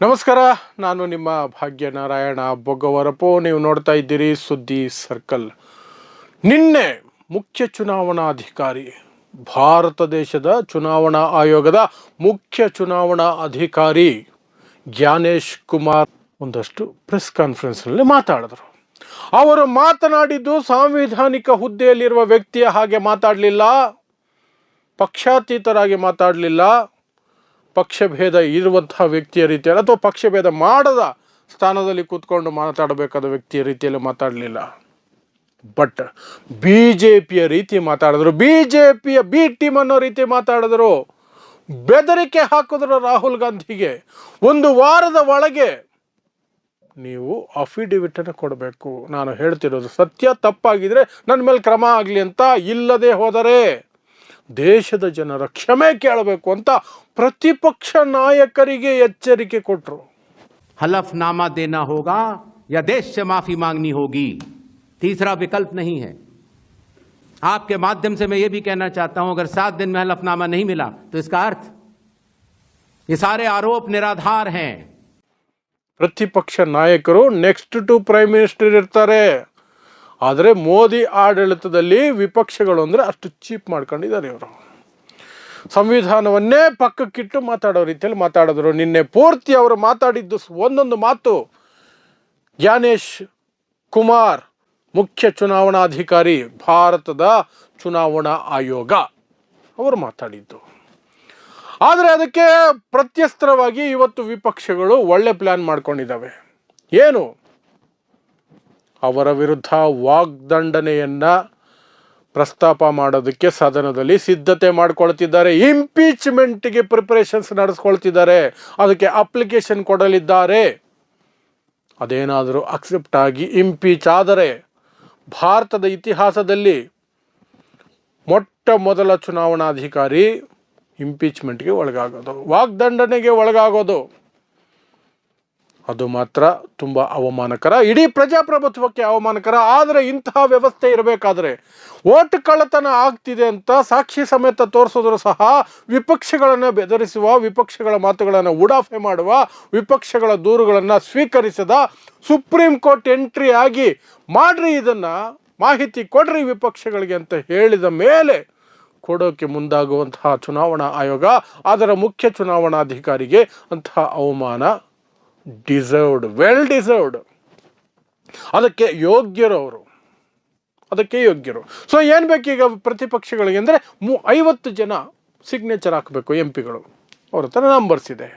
ನಮಸ್ಕಾರ, ನಾನು ನಿಮ್ಮ ಭಾಗ್ಯನಾರಾಯಣ ಬೊಗ್ಗವರಪ್ಪು ನೀವು ನೋಡ್ತಾ ಇದ್ದೀರಿ ಸುದ್ದಿ ಸರ್ಕಲ್. ನಿನ್ನೆ ಮುಖ್ಯ ಚುನಾವಣಾಧಿಕಾರಿ, ಭಾರತ ದೇಶದ ಚುನಾವಣಾ ಆಯೋಗದ ಮುಖ್ಯ ಚುನಾವಣಾ ಅಧಿಕಾರಿ ಜ್ಞಾನೇಶ್ ಕುಮಾರ್ ಒಂದಷ್ಟು ಪ್ರೆಸ್ ಕಾನ್ಫರೆನ್ಸ್ನಲ್ಲಿ ಮಾತಾಡಿದರು. ಅವರು ಮಾತನಾಡಿದ್ದು ಸಾಂವಿಧಾನಿಕ ಹುದ್ದೆಯಲ್ಲಿರುವ ವ್ಯಕ್ತಿಯ ಹಾಗೆ ಮಾತಾಡಲಿಲ್ಲ, ಪಕ್ಷಾತೀತರಾಗಿ ಮಾತಾಡಲಿಲ್ಲ ಪಕ್ಷಭೇದ ಇರುವಂತಹ ವ್ಯಕ್ತಿಯ ರೀತಿಯಲ್ಲಿ ಅಥವಾ ಪಕ್ಷಭೇದ ಮಾಡದ ಸ್ಥಾನದಲ್ಲಿ ಕೂತ್ಕೊಂಡು ಮಾತಾಡಬೇಕಾದ ವ್ಯಕ್ತಿಯ ರೀತಿಯಲ್ಲಿ ಮಾತಾಡಲಿಲ್ಲ. ಬಟ್ ಬಿ ಜೆ ಪಿಯ ರೀತಿ ಮಾತಾಡಿದ್ರು. ಬಿ ಜೆ ಪಿಯ ಬಿ ಟೀಮ್ ಅನ್ನೋ ರೀತಿ ಮಾತಾಡಿದ್ರು. ಬೆದರಿಕೆ ಹಾಕಿದ್ರು ರಾಹುಲ್ ಗಾಂಧಿಗೆ. ಒಂದು ವಾರದ ಒಳಗೆ ನೀವು ಅಫಿಡವಿಟನ್ನು ಕೊಡಬೇಕು. ನಾನು ಹೇಳ್ತಿರೋದು ಸತ್ಯ ತಪ್ಪಾಗಿದ್ರೆ ನನ್ನ ಮೇಲೆ ಕ್ರಮ ಆಗಲಿ ಅಂತ ಇಲ್ಲದೆ ಹೋದರೆ. ದೇಶದ ಜನರ ಕ್ಷಮೆ ಕೇಳಬೇಕು ಅಂತ ಪ್ರತಿಪಕ್ಷ ನಾಯಕರಿಗೆ ಎಚ್ಚರಿಕೆ ಕೊಟ್ಟರು हलफनामा देना होगा या देश से माफी मांगनी होगी तीसरा विकल्प नहीं है आपके माध्यम से मैं ये भी कहना चाहता हूं अगर सात दिन में हलफनामा नहीं मिला तो इसका अर्थ ये सारे आरोप निराधार हैं ಪ್ರತಿಪಕ್ಷ ನಾಯಕರು ನೆಕ್ಸ್ಟ್ ಟು ಪ್ರೈಮ್ ಮಿನಿಸ್ಟರ್ ಇರ್ತಾರೆ ಆದರೆ ಮೋದಿ ಆಡಳಿತದಲ್ಲಿ ವಿಪಕ್ಷಗಳು ಅಂದರೆ ಅಷ್ಟು ಚೀಪ್ ಮಾಡ್ಕೊಂಡಿದ್ದಾರೆ ಇವರು. ಸಂವಿಧಾನವನ್ನೇ ಪಕ್ಕಕ್ಕಿಟ್ಟು ಮಾತಾಡೋ ರೀತಿಯಲ್ಲಿ ಮಾತಾಡಿದ್ರು. ನಿನ್ನೆ ಪೂರ್ತಿ ಅವರು ಮಾತಾಡಿದ್ದು ಒಂದೊಂದು ಮಾತು. ಜ್ಞಾನೇಶ್ ಕುಮಾರ್ ಮುಖ್ಯ ಚುನಾವಣಾಧಿಕಾರಿ, ಭಾರತದ ಚುನಾವಣಾ ಆಯೋಗ ಅವರು ಮಾತಾಡಿದ್ದು. ಆದರೆ ಅದಕ್ಕೆ ಪ್ರತ್ಯಸ್ತ್ರವಾಗಿ ಇವತ್ತು ವಿಪಕ್ಷಗಳು ಒಳ್ಳೆ ಪ್ಲ್ಯಾನ್ ಮಾಡ್ಕೊಂಡಿದ್ದಾವೆ. ಏನು? ಅವರ ವಿರುದ್ಧ ವಾಗ್ದಂಡನೆಯನ್ನು ಪ್ರಸ್ತಾಪ ಮಾಡೋದಕ್ಕೆ ಸದನದಲ್ಲಿ ಸಿದ್ಧತೆ ಮಾಡ್ಕೊಳ್ತಿದ್ದಾರೆ. ಇಂಪೀಚ್ಮೆಂಟ್ಗೆ ಪ್ರಿಪರೇಷನ್ಸ್ ನಡೆಸ್ಕೊಳ್ತಿದ್ದಾರೆ. ಅದಕ್ಕೆ ಅಪ್ಲಿಕೇಶನ್ ಕೊಡಲಿದ್ದಾರೆ. ಅದೇನಾದರೂ ಅಕ್ಸೆಪ್ಟ್ ಆಗಿ ಇಂಪೀಚ್ ಆದರೆ ಭಾರತದ ಇತಿಹಾಸದಲ್ಲಿ ಮೊಟ್ಟ ಮೊದಲ ಚುನಾವಣಾಧಿಕಾರಿ ಇಂಪೀಚ್ಮೆಂಟ್ಗೆ ಒಳಗಾಗೋದು, ವಾಗ್ದಂಡನೆಗೆ ಒಳಗಾಗೋದು. ಅದು ಮಾತ್ರ ತುಂಬ ಅವಮಾನಕರ. ಇಡೀ ಪ್ರಜಾಪ್ರಭುತ್ವಕ್ಕೆ ಅವಮಾನಕರ. ಆದರೆ ಇಂತಹ ವ್ಯವಸ್ಥೆ ಇರಬೇಕಾದ್ರೆ ಓಟ್ ಕಳ್ಳತನ ಆಗ್ತಿದೆ ಅಂತ ಸಾಕ್ಷಿ ಸಮೇತ ತೋರಿಸಿದ್ರು ಸಹ ವಿಪಕ್ಷಗಳನ್ನು ಬೆದರಿಸುವ, ವಿಪಕ್ಷಗಳ ಮಾತುಗಳನ್ನು ಉಡಾಫೆ ಮಾಡುವ, ವಿಪಕ್ಷಗಳ ದೂರುಗಳನ್ನು ಸ್ವೀಕರಿಸದ ಸುಪ್ರೀಂ ಕೋರ್ಟ್ ಎಂಟ್ರಿ ಆಗಿ ಮಾಡ್ರಿ ಇದನ್ನು, ಮಾಹಿತಿ ಕೊಡ್ರಿ ವಿಪಕ್ಷಗಳಿಗೆ ಅಂತ ಹೇಳಿದ ಮೇಲೆ ಕೊಡೋಕೆ ಮುಂದಾಗುವಂತಹ ಚುನಾವಣಾ ಆಯೋಗ, ಅದರ ಮುಖ್ಯ ಚುನಾವಣಾಧಿಕಾರಿಗೆ ಅಂತಹ ಅವಮಾನ ಡಿಸರ್ವ್ಡ್ ವೆಲ್ ಡಿಸರ್ವ್ಡ್ ಅದಕ್ಕೆ ಯೋಗ್ಯರು ಅವರು ಅದಕ್ಕೆ ಯೋಗ್ಯರು. ಸೊ ಏನು ಬೇಕೀಗ ಪ್ರತಿಪಕ್ಷಗಳಿಗೆ ಅಂದರೆ ಮೂ, ಐವತ್ತು ಜನ ಸಿಗ್ನೇಚರ್ ಹಾಕಬೇಕು ಎಂ ಪಿಗಳು ಅವ್ರ ಹತ್ರ ನಂಬರ್ಸ್ ಇದೆ.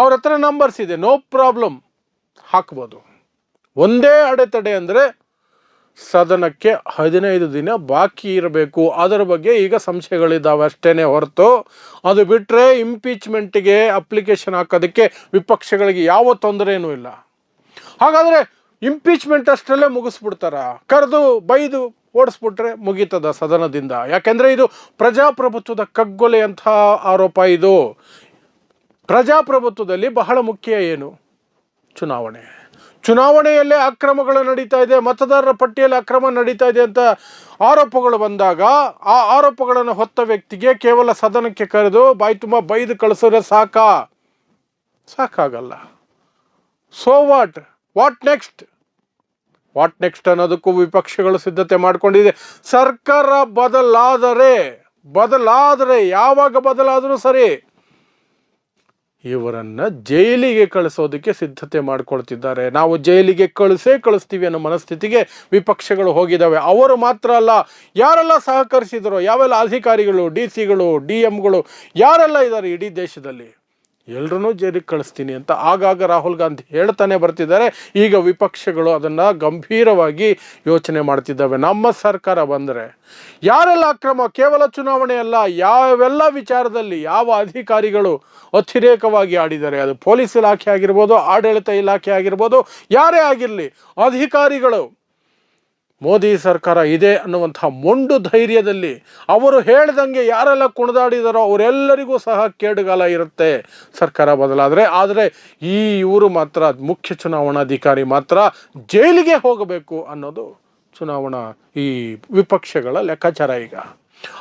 ಅವ್ರ ಹತ್ರ ನಂಬರ್ಸ್ ಇದೆ ನೋ ಪ್ರಾಬ್ಲಮ್ ಹಾಕ್ಬೋದು. ಒಂದೇ ಅಡೆತಡೆ ಅಂದರೆ ಸದನಕ್ಕೆ ಹದಿನೈದು ದಿನ ಬಾಕಿ ಇರಬೇಕು. ಅದರ ಬಗ್ಗೆ ಈಗ ಸಂಶಯಗಳಿದ್ದಾವೆ ಅಷ್ಟೇ ಹೊರತು. ಅದು ಬಿಟ್ಟರೆ ಇಂಪೀಚ್ಮೆಂಟ್ಗೆ ಅಪ್ಲಿಕೇಶನ್ ಹಾಕೋದಕ್ಕೆ ವಿಪಕ್ಷಗಳಿಗೆ ಯಾವ ತೊಂದರೆಯೂ ಇಲ್ಲ. ಹಾಗಾದರೆ ಇಂಪೀಚ್ಮೆಂಟ್ ಅಷ್ಟರಲ್ಲೇ ಮುಗಿಸ್ಬಿಡ್ತಾರ? ಕರೆದು ಬೈದು ಓಡಿಸ್ಬಿಟ್ರೆ ಮುಗೀತದ ಸದನದಿಂದ? ಯಾಕೆಂದರೆ ಇದು ಪ್ರಜಾಪ್ರಭುತ್ವದ ಕಗ್ಗೊಲೆಯಂಥ ಆರೋಪ ಇದು. ಪ್ರಜಾಪ್ರಭುತ್ವದಲ್ಲಿ ಬಹಳ ಮುಖ್ಯ ಏನು? ಚುನಾವಣೆ. ಚುನಾವಣೆಯಲ್ಲೇ ಅಕ್ರಮಗಳು ನಡೀತಾ ಇದೆ, ಮತದಾರರ ಪಟ್ಟಿಯಲ್ಲಿ ಅಕ್ರಮ ನಡೀತಾ ಇದೆ ಅಂತ ಆರೋಪಗಳು ಬಂದಾಗ ಆ ಆರೋಪಗಳನ್ನು ಹೊತ್ತ ವ್ಯಕ್ತಿಗೆ ಕೇವಲ ಸದನಕ್ಕೆ ಕರೆದು ಬಾಯಿ ತುಂಬ ಬೈದು ಕಳಿಸಿದ್ರೆ ಸಾಕಾ? ಸಾಕಾಗಲ್ಲ. So what what next what next ಅನ್ನೋದಕ್ಕೂ ವಿಪಕ್ಷಗಳು ಸಿದ್ಧತೆ ಮಾಡಿಕೊಂಡಿದೆ. ಸರ್ಕಾರ ಬದಲಾದರೆ ಬದಲಾದರೆ ಯಾವಾಗ ಬದಲಾದರೂ ಸರಿ ಇವರನ್ನ ಜೈಲಿಗೆ ಕಳಿಸೋದಕ್ಕೆ ಸಿದ್ಧತೆ ಮಾಡ್ಕೊಳ್ತಿದ್ದಾರೆ. ನಾವು ಜೈಲಿಗೆ ಕಳಿಸೇ ಕಳಿಸ್ತೀವಿ ಅನ್ನೋ ಮನಸ್ಥಿತಿಗೆ ವಿಪಕ್ಷಗಳು ಹೋಗಿದ್ದಾವೆ. ಅವರು ಮಾತ್ರ ಅಲ್ಲ, ಯಾರೆಲ್ಲ ಸಹಕರಿಸಿದರೋ, ಯಾವೆಲ್ಲ ಅಧಿಕಾರಿಗಳು, ಡಿ ಸಿಗಳು, ಡಿ ಎಮ್ಗಳು ಯಾರೆಲ್ಲ ಇದ್ದಾರೆ ಇಡೀ ದೇಶದಲ್ಲಿ? ಎಲ್ಲರೂ ಜೈಲಿಗೆ ಕಳಿಸ್ತೀನಿ ಅಂತ ಆಗಾಗ ರಾಹುಲ್ ಗಾಂಧಿ ಹೇಳ್ತಾನೆ ಬರ್ತಿದ್ದಾರೆ. ಈಗ ವಿಪಕ್ಷಗಳು ಅದನ್ನು ಗಂಭೀರವಾಗಿ ಯೋಚನೆ ಮಾಡ್ತಿದ್ದಾವೆ. ನಮ್ಮ ಸರ್ಕಾರ ಬಂದರೆ ಯಾರೆಲ್ಲ ಅಕ್ರಮ, ಕೇವಲ ಚುನಾವಣೆ ಅಲ್ಲ, ಯಾವೆಲ್ಲ ವಿಚಾರದಲ್ಲಿ ಯಾವ ಅಧಿಕಾರಿಗಳು ಅತಿರೇಕವಾಗಿ ಆಡಿದ್ದಾರೆ, ಅದು ಪೊಲೀಸ್ ಇಲಾಖೆ ಆಗಿರ್ಬೋದು, ಆಡಳಿತ ಇಲಾಖೆ ಆಗಿರ್ಬೋದು, ಯಾರೇ ಆಗಿರಲಿ, ಅಧಿಕಾರಿಗಳು ಮೋದಿ ಸರ್ಕಾರ ಇದೆ ಅನ್ನುವಂಥ ಮೊಂಡು ಧೈರ್ಯದಲ್ಲಿ ಅವರು ಹೇಳ್ದಂಗೆ ಯಾರೆಲ್ಲ ಕುಣಿದಾಡಿದಾರೋ ಅವರೆಲ್ಲರಿಗೂ ಸಹ ಕೇಡುಗಾಲ ಇರುತ್ತೆ ಸರ್ಕಾರ ಬದಲಾದರೆ. ಆದರೆ ಈ ಇವರು ಮಾತ್ರ, ಮುಖ್ಯ ಚುನಾವಣಾಧಿಕಾರಿ ಮಾತ್ರ ಜೈಲಿಗೆ ಹೋಗಬೇಕು ಅನ್ನೋದು ಚುನಾವಣಾ ಈ ವಿಪಕ್ಷಗಳ ಲೆಕ್ಕಾಚಾರ ಈಗ.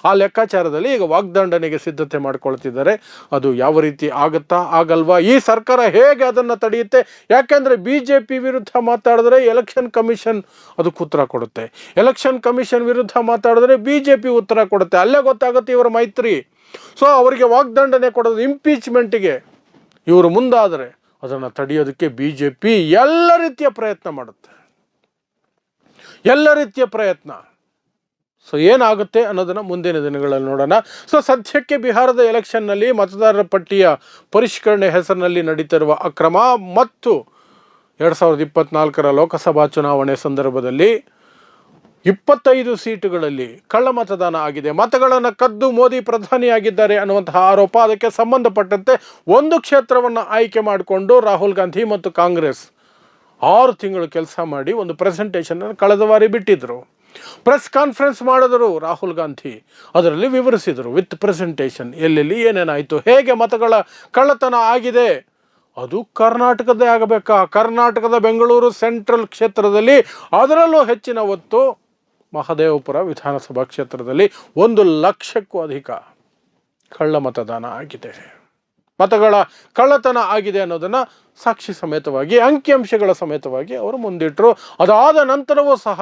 ಆ ಲೆಕ್ಕಾಚಾರದಲ್ಲಿ ಈಗ ವಾಗ್ದಂಡನೆಗೆ ಸಿದ್ಧತೆ ಮಾಡ್ಕೊಳ್ತಿದ್ದಾರೆ. ಅದು ಯಾವ ರೀತಿ ಆಗುತ್ತಾ? ಆಗಲ್ವಾ? ಈ ಸರ್ಕಾರ ಹೇಗೆ ಅದನ್ನು ತಡೆಯುತ್ತೆ? ಯಾಕೆಂದರೆ ಬಿ ಜೆ ಪಿ ವಿರುದ್ಧ ಮಾತಾಡಿದ್ರೆ ಎಲೆಕ್ಷನ್ ಕಮಿಷನ್ ಅದಕ್ಕೆ ಉತ್ತರ ಕೊಡುತ್ತೆ. ಎಲೆಕ್ಷನ್ ಕಮಿಷನ್ ವಿರುದ್ಧ ಮಾತಾಡಿದ್ರೆ ಬಿ ಜೆ ಪಿ ಉತ್ತರ ಕೊಡುತ್ತೆ. ಅಲ್ಲೇ ಗೊತ್ತಾಗುತ್ತೆ ಇವರ ಮೈತ್ರಿ. ಸೊ ಅವರಿಗೆ ವಾಗ್ದಂಡನೆ ಕೊಡೋದು ಇಂಪೀಚ್ಮೆಂಟಿಗೆ ಇವರು ಮುಂದಾದರೆ ಅದನ್ನು ತಡೆಯೋದಕ್ಕೆ ಬಿ ಜೆ ಪಿ ಎಲ್ಲ ರೀತಿಯ ಪ್ರಯತ್ನ ಮಾಡುತ್ತೆ. ಎಲ್ಲ ರೀತಿಯ ಪ್ರಯತ್ನ. ಸೊ ಏನಾಗುತ್ತೆ ಅನ್ನೋದನ್ನು ಮುಂದಿನ ದಿನಗಳಲ್ಲಿ ನೋಡೋಣ. ಸೊ ಸದ್ಯಕ್ಕೆ ಬಿಹಾರದ ಎಲೆಕ್ಷನ್ನಲ್ಲಿ ಮತದಾರರ ಪಟ್ಟಿಯ ಪರಿಷ್ಕರಣೆ ಹೆಸರಿನಲ್ಲಿ ನಡೀತಿರುವ ಅಕ್ರಮ ಮತ್ತು ಎರಡು ಸಾವಿರದ ಇಪ್ಪತ್ನಾಲ್ಕರ ಲೋಕಸಭಾ ಚುನಾವಣೆ ಸಂದರ್ಭದಲ್ಲಿ ಇಪ್ಪತ್ತೈದು ಸೀಟುಗಳಲ್ಲಿ ಕಳ್ಳ ಮತದಾನ ಆಗಿದೆ. ಮತಗಳನ್ನು ಕದ್ದು ಮೋದಿ ಪ್ರಧಾನಿಯಾಗಿದ್ದಾರೆ ಅನ್ನುವಂತಹ ಆರೋಪ ಅದಕ್ಕೆ ಸಂಬಂಧಪಟ್ಟಂತೆ ಒಂದು ಕ್ಷೇತ್ರವನ್ನು ಆಯ್ಕೆ ಮಾಡಿಕೊಂಡು ರಾಹುಲ್ ಗಾಂಧಿ ಮತ್ತು ಕಾಂಗ್ರೆಸ್ ಆರು ತಿಂಗಳು ಕೆಲಸ ಮಾಡಿ ಒಂದು ಪ್ರೆಸೆಂಟೇಷನನ್ನು ಕಳೆದ ಬಾರಿ ಬಿಟ್ಟಿದ್ದರು ಪ್ರೆಸ್ ಕಾನ್ಫರೆನ್ಸ್ ಮಾಡಿದರು ರಾಹುಲ್ ಗಾಂಧಿ. ಅದರಲ್ಲಿ ವಿವರಿಸಿದರು, ವಿತ್ ಪ್ರೆಸೆಂಟೇಷನ್, ಎಲ್ಲೆಲ್ಲಿ ಏನೇನಾಯಿತು ಹೇಗೆ ಮತಗಳ ಕಳ್ಳತನ ಆಗಿದೆ? ಅದು ಕರ್ನಾಟಕದೇ ಆಗಬೇಕಾ? ಕರ್ನಾಟಕದ ಬೆಂಗಳೂರು ಸೆಂಟ್ರಲ್ ಕ್ಷೇತ್ರದಲ್ಲಿ ಅದರಲ್ಲೂ ಹೆಚ್ಚಿನ ಒತ್ತು ಮಹದೇವಪುರ ವಿಧಾನಸಭಾ ಕ್ಷೇತ್ರದಲ್ಲಿ ಒಂದು ಲಕ್ಷಕ್ಕೂ ಅಧಿಕ ಕಳ್ಳ ಮತದಾನ ಆಗಿದೆ. ಮತಗಳ ಕಳ್ಳತನ ಆಗಿದೆ ಅನ್ನೋದನ್ನು ಸಾಕ್ಷಿ ಸಮೇತವಾಗಿ, ಅಂಕಿಅಂಶಗಳ ಸಮೇತವಾಗಿ ಅವರು ಮುಂದಿಟ್ಟರು ಅದಾದ ನಂತರವೂ ಸಹ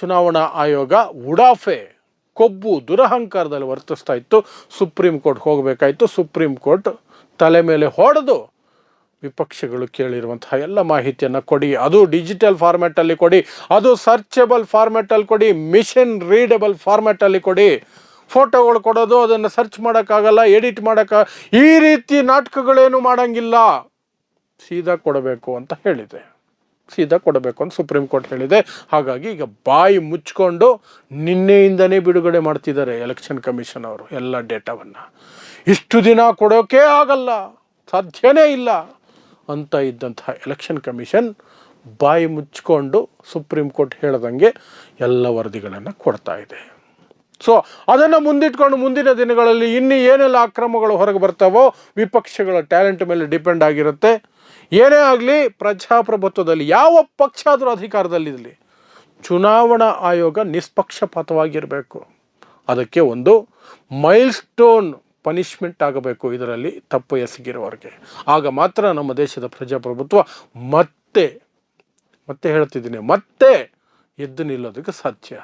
ಚುನಾವಣಾ ಆಯೋಗ ಉಡಾಫೆ ಕೊಬ್ಬು ದುರಹಂಕಾರದಲ್ಲಿ ವರ್ತಿಸ್ತಾ ಇತ್ತು. ಸುಪ್ರೀಂ ಕೋರ್ಟ್ ಹೋಗಬೇಕಾಯಿತು. ಸುಪ್ರೀಂ ಕೋರ್ಟ್ ತಲೆ ಮೇಲೆ ಹೊಡೆದು ವಿಪಕ್ಷಗಳು ಕೇಳಿರುವಂತಹ ಎಲ್ಲ ಮಾಹಿತಿಯನ್ನು ಕೊಡಿ. ಅದು ಡಿಜಿಟಲ್ ಫಾರ್ಮ್ಯಾಟಲ್ಲಿ ಕೊಡಿ. ಅದು ಸರ್ಚಬಲ್ ಫಾರ್ಮ್ಯಾಟಲ್ಲಿ ಕೊಡಿ. ಮಿಷನ್ ರೀಡಬಲ್ ಫಾರ್ಮ್ಯಾಟಲ್ಲಿ ಕೊಡಿ. ಫೋಟೋಗಳು ಕೊಡೋದು, ಅದನ್ನು ಸರ್ಚ್ ಮಾಡೋಕ್ಕಾಗಲ್ಲ ಎಡಿಟ್ ಮಾಡೋಕ್ಕ ಈ ರೀತಿ ನಾಟಕಗಳೇನು ಮಾಡೋಂಗಿಲ್ಲ. ಸೀದಾ ಕೊಡಬೇಕು ಅಂತ ಹೇಳಿದೆ. ಸೀದಾ ಕೊಡಬೇಕು ಅಂತ ಸುಪ್ರೀಂ ಕೋರ್ಟ್ ಹೇಳಿದೆ. ಹಾಗಾಗಿ ಈಗ ಬಾಯಿ ಮುಚ್ಕೊಂಡು ನಿನ್ನೆಯಿಂದನೇ ಬಿಡುಗಡೆ ಮಾಡ್ತಿದ್ದಾರೆ ಎಲೆಕ್ಷನ್ ಕಮಿಷನ್ ಅವರು ಎಲ್ಲ ಡೇಟಾವನ್ನು. ಇಷ್ಟು ದಿನ ಕೊಡೋಕೆ ಆಗಲ್ಲ, ಸಾಧ್ಯನೇ ಇಲ್ಲ ಅಂತ ಇದ್ದಂತಹ ಎಲೆಕ್ಷನ್ ಕಮಿಷನ್ ಬಾಯಿ ಮುಚ್ಕೊಂಡು ಸುಪ್ರೀಂ ಕೋರ್ಟ್ ಹೇಳ್ದಂಗೆ ಎಲ್ಲ ವರದಿಗಳನ್ನು ಕೊಡ್ತಾ ಇದೆ. ಸೊ, ಅದನ್ನು ಮುಂದಿಟ್ಕೊಂಡು ಮುಂದಿನ ದಿನಗಳಲ್ಲಿ ಇನ್ನು ಏನೆಲ್ಲ ಅಕ್ರಮಗಳು ಹೊರಗೆ ಬರ್ತಾವೋ ವಿಪಕ್ಷಗಳ ಟ್ಯಾಲೆಂಟ್ ಮೇಲೆ ಡಿಪೆಂಡ್ ಆಗಿರುತ್ತೆ. ಏನೇ ಆಗಲಿ ಪ್ರಜಾಪ್ರಭುತ್ವದಲ್ಲಿ ಯಾವ ಪಕ್ಷ ಆದರೂ ಅಧಿಕಾರದಲ್ಲಿರಲಿ ಚುನಾವಣಾ ಆಯೋಗ ನಿಷ್ಪಕ್ಷಪಾತವಾಗಿರಬೇಕು. ಅದಕ್ಕೆ ಒಂದು ಮೈಲ್ ಸ್ಟೋನ್ ಪನಿಷ್ಮೆಂಟ್ ಆಗಬೇಕು ಇದರಲ್ಲಿ ತಪ್ಪು ಎಸಗಿರುವವರಿಗೆ ಆಗ ಮಾತ್ರ ನಮ್ಮ ದೇಶದ ಪ್ರಜಾಪ್ರಭುತ್ವ ಮತ್ತೆ ಮತ್ತೆ ಹೇಳ್ತಿದ್ದೀನಿ, ಮತ್ತೆ ಎದ್ದು ನಿಲ್ಲೋದಕ್ಕೆ ಸಾಧ್ಯ.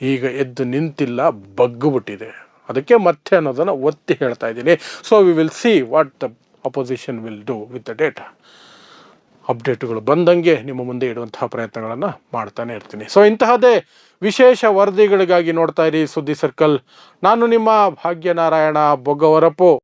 ಈಗ ಎದ್ದು ನಿಂತಿಲ್ಲ ಬಗ್ಗುಬಿಟ್ಟಿದೆ ಅದಕ್ಕೆ ಮತ್ತೆ ಅನ್ನೋದನ್ನು ಒತ್ತಿ ಹೇಳ್ತಾ ಇದ್ದೀನಿ. So we will see what the opposition will do with the data ಅಪ್ಡೇಟ್ಗಳು ಬಂದಂಗೆ ನಿಮ್ಮ ಮುಂದೆ ಇಡುವಂತಹ ಪ್ರಯತ್ನಗಳನ್ನು ಮಾಡ್ತಾನೆ ಇರ್ತೀನಿ. ಸೊ ಇಂತಹದೇ ವಿಶೇಷ ವರದಿಗಳಿಗಾಗಿ ನೋಡ್ತಾ ಇರಿ ಸುದ್ದಿ ಸರ್ಕಲ್. ನಾನು ನಿಮ್ಮ ಭಾಗ್ಯನಾರಾಯಣ ಬೊಗ್ಗವರಪು